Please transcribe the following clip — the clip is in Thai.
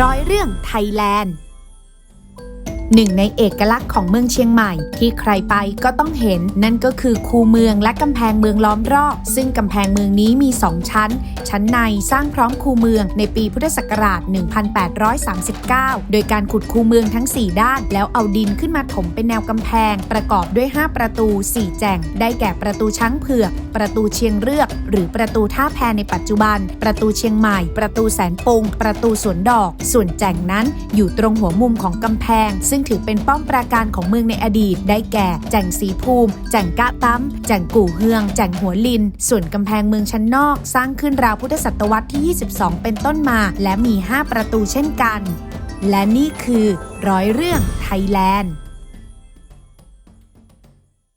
ร้อยเรื่องไทยแลนด์ หนึ่งในเอกลักษณ์ของเมืองเชียงใหม่ ที่ใครไปก็ต้องเห็นนั่นก็คือคูเมืองและกำแพงเมืองล้อมรอบ ซึ่งกำแพงเมืองนี้มี 2 ชั้น ชั้นในสร้างพร้อมคูเมืองในปีพุทธศักราช 1839 โดยการขุดคูเมืองทั้ง 4 ด้าน แล้วเอาดินขึ้นมาถมเป็นแนวกำแพง ประกอบด้วย 5 ประตู 4 แจงได้แก่ประตูช้างเผือก ประตูเชียงเรือก หรือประตูท่าแพในปัจจุบัน ประตูเชียงใหม่ ประตูแสนปงประตูสวนดอก ส่วนแจงนั้นอยู่ตรงหัวมุมของกำแพงซึ่งซึ่งถือเป็นป้อมปราการของเมืองในอดีต ได้แก่ แจ่งสีภูมิ แจ่งกะตั้ม แจ่งกู่เฮือง แจ่งหัวลิน ส่วนกำแพงเมืองชั้นนอก สร้างขึ้นราวพุทธศตวรรษที่ 22 เป็นต้นมา และมี 5 ประตูเช่นกัน และนี่คือร้อยเรื่องไทยแลนด์